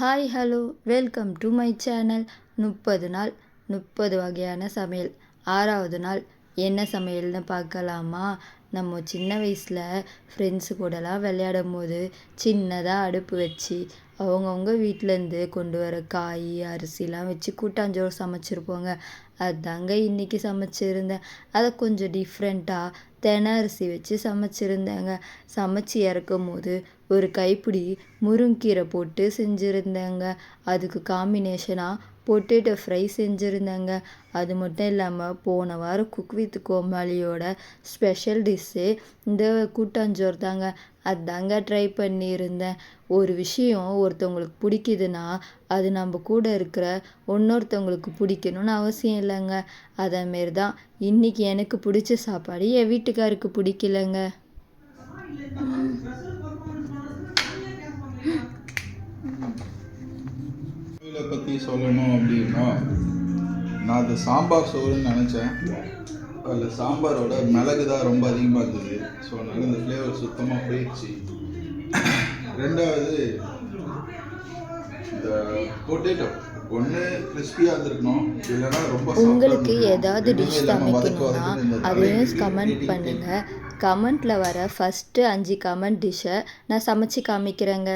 Hi hello welcome to my channel முப்பது நாள் முப்பது வகையான சமையல். ஆறாவது நாள் என்ன சமையல்னு பார்க்கலாமா? நம்ம சின்ன வயசில் ஃப்ரெண்ட்ஸு கூடலாம் விளையாடும் போது சின்னதாக அடுப்பு வச்சு அவங்கவுங்க வீட்டிலேருந்து கொண்டு வர காய் அரிசிலாம் வச்சு கூட்டாஞ்சோறு சமைச்சிருப்போங்க. அதாங்க இன்றைக்கி சமைச்சிருந்தேன். அதை கொஞ்சம் டிஃப்ரெண்ட்டாக தெனை அரிசி வச்சு சமைச்சிருந்தேங்க. சமைச்சி இறக்கும் போது ஒரு கைப்பிடி முருங்கீரை போட்டு செஞ்சுருந்தேங்க. அதுக்கு காம்பினேஷனாக பொட்டேட்டோ ஃப்ரை செஞ்சுருந்தேங்க. அது மட்டும் இல்லாமல் போன வாரம் குக் வித் கோமாளியோட ஸ்பெஷல் டிஷ் டிஷ்ஷு இந்த கூட்டாஞ்சோறு தாங்க. அதாங்க ட்ரை பண்ணியிருந்தேன். ஒரு விஷயம் ஒருத்தவங்களுக்கு பிடிக்குதுன்னா அது நம்ம கூட இருக்கிற இன்னொருத்தவங்களுக்கு பிடிக்கணும்னு அவசியம் இல்லைங்க. அதேமாரி தான் இன்றைக்கி எனக்கு பிடிச்ச சாப்பாடு என் வீட்டுக்காருக்கு பிடிக்கலங்க. பற்றி சொல்லணும் அப்படின்னா நான் அது சாம்பார் சோறுன்னு நினச்சேன். அதில் சாம்பாரோட மிளகு தான் ரொம்ப அதிகமாக இருந்தது. ஸோ அதனால இந்த ஃப்ளேவர் சுத்தமாக போயிடுச்சு. ரெண்டாவது இந்த பொட்டேட்டோ ஒன்று கிறிஸ்பியாக இருந்திருக்கணும். இல்லைன்னா ரொம்ப soft ஆ உங்களுக்கு. ஏதாவது டிஷ் சமைக்கணும்னா அதையும் கமெண்ட் பண்ணுங்கள் கமெண்ட்டில் வர ஃபஸ்ட்டு அஞ்சு கமெண்ட் டிஷ்ஷை நான் சமைச்சு காமிக்கிறேங்க.